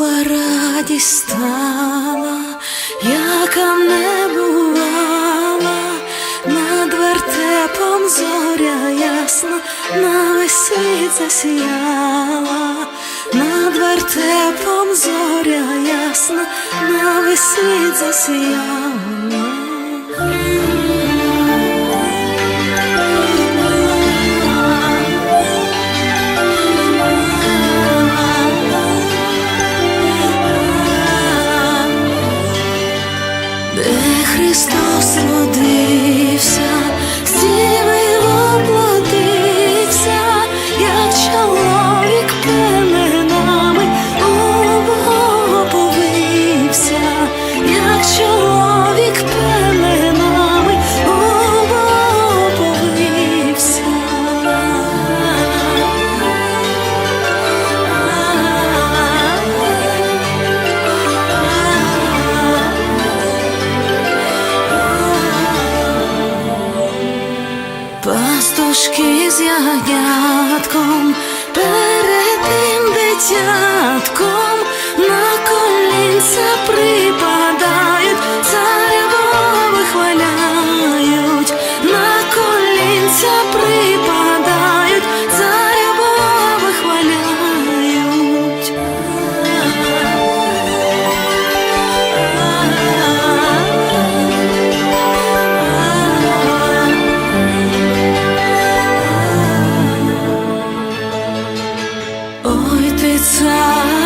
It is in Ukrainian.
Нова радість стала, яка не бувала, над вертепом зоря ясна, на весь світ засіяла, над вертепом зоря ясна, на весь світ засіяла. Де Христос Пастушки з ягнятком, 在